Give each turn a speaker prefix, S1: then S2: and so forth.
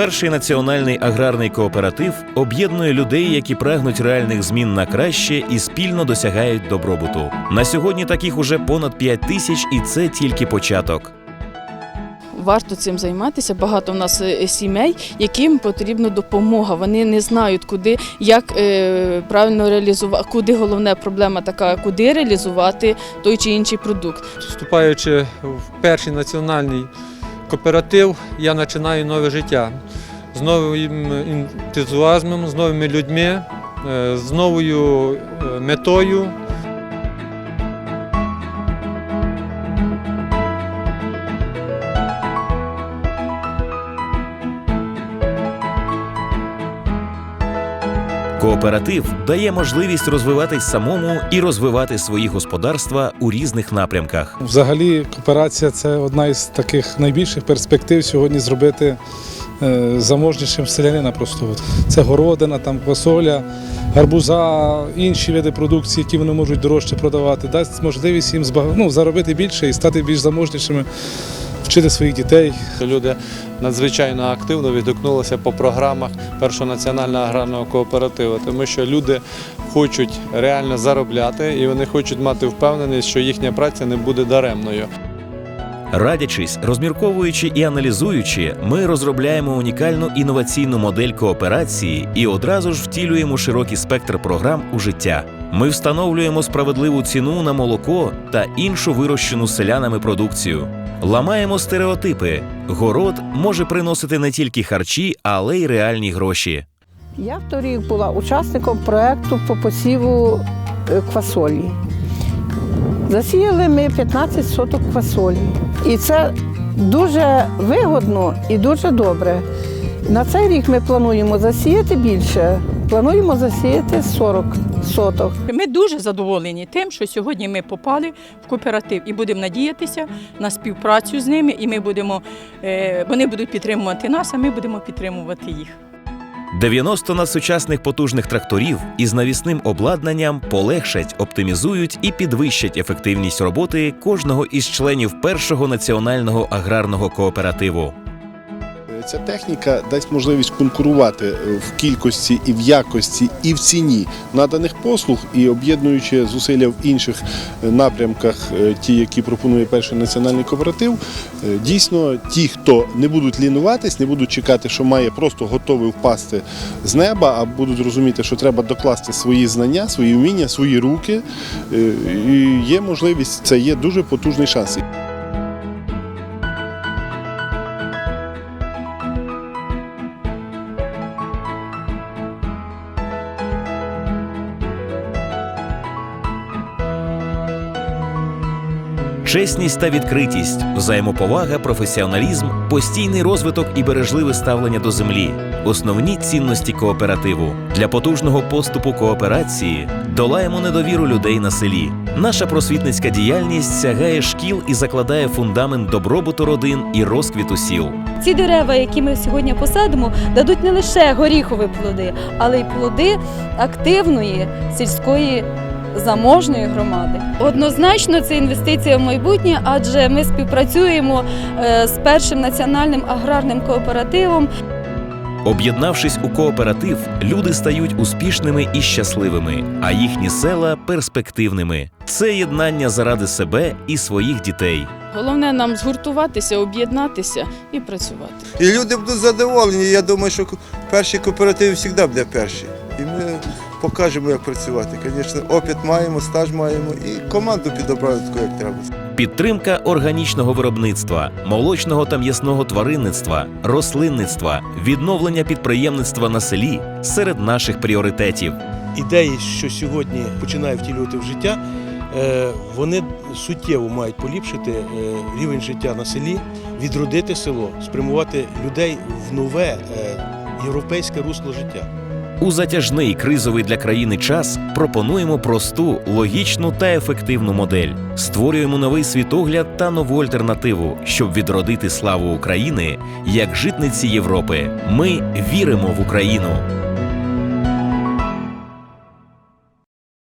S1: Перший національний аграрний кооператив об'єднує людей, які прагнуть реальних змін на краще і спільно досягають добробуту. На сьогодні таких уже понад 5 тисяч, і це тільки початок.
S2: Варто цим займатися. Багато в нас е, сімей, яким потрібна допомога. Вони не знають, куди як е, правильно реалізувати, куди головна проблема така, куди реалізувати той чи інший продукт.
S3: Вступаючи в перший національний кооператив, я починаю нове життя з новим ентузіазмом, з новими людьми, е, з новою е, метою.
S1: Кооператив дає можливість розвиватись самому і розвивати свої господарства у різних напрямках.
S4: Взагалі, кооперація це одна із таких найбільших перспектив сьогодні зробити е, заможнішим селянина простого. Це городина, там квасоля, гарбуза, інші види продукції, які вони можуть дорожче продавати, дасть можливість їм збаг... ну, заробити більше і стати більш заможнішими, вчити своїх дітей.
S5: Люди надзвичайно активно відгукнулися по програмах Першого національного аграрного кооперативу, тому що люди хочуть реально заробляти і вони хочуть мати впевненість, що їхня праця не буде даремною.
S1: Радячись, розмірковуючи і аналізуючи, ми розробляємо унікальну інноваційну модель кооперації і одразу ж втілюємо широкий спектр програм у життя. Ми встановлюємо справедливу ціну на молоко та іншу вирощену селянами продукцію. Ламаємо стереотипи. Город може приносити не тільки харчі, але й реальні гроші.
S6: Я торік була учасником проєкту по посіву е, квасолі. Засіяли ми 15 соток квасолі. І це дуже вигодно і дуже добре. На цей рік ми плануємо засіяти більше. Плануємо засіяти 40 соток.
S7: Ми дуже задоволені тим, що сьогодні ми попали в кооператив і будемо надіятися на співпрацю з ними, і ми будемо, е, вони будуть підтримувати нас, а ми будемо підтримувати їх.
S1: 90 надсучасних потужних тракторів із навісним обладнанням полегшать, оптимізують і підвищать ефективність роботи кожного із членів першого національного аграрного кооперативу.
S8: Ця техніка дасть можливість конкурувати е, в кількості і в якості, і в ціні наданих послуг, і об'єднуючи зусилля в інших е, напрямках, е, ті, які пропонує перший національний кооператив, дійсно ті, хто не будуть лінуватись, не будуть чекати, що має просто готовий впасти з неба, а будуть розуміти, що треба докласти свої знання, свої вміння, свої руки. І є можливість, це є дуже потужний шанс.
S1: Чесність та відкритість, взаємоповага, професіоналізм, постійний розвиток і бережливе ставлення до землі основні цінності кооперативу. Для потужного поступу кооперації долаємо недовіру людей на селі. Наша просвітницька діяльність сягає шкіл і закладає фундамент добробуту родин і розквіту сіл.
S9: Ці дерева, які ми сьогодні посадимо, дадуть не лише горіхові плоди, але й плоди активної сільської заможної громади. Однозначно, це інвестиція в майбутнє, адже ми співпрацюємо е, з першим національним аграрним кооперативом.
S1: Об'єднавшись у кооператив, люди стають успішними і щасливими, а їхні села перспективними. Це єднання заради себе і своїх дітей.
S2: Головне нам згуртуватися, об'єднатися і працювати.
S10: І люди будуть задоволені. Я думаю, що перший кооператив завжди буде перший. І ми покажемо, як працювати. Звісно, опит маємо, стаж маємо і команду підобрали таку, як треба.
S1: Підтримка органічного виробництва, молочного та м'ясного тваринництва, рослинництва, відновлення підприємництва на селі серед наших пріоритетів.
S11: ідеї, що сьогодні починає втілювати в життя, е, вони суттєво мають поліпшити е, рівень життя на селі, відродити село, спрямувати людей в нове е, європейське русло життя.
S1: У затяжний кризовий для країни час пропонуємо просту, логічну та ефективну модель. Створюємо новий світогляд та нову альтернативу, щоб відродити славу України як житниці Європи. Ми віримо в Україну.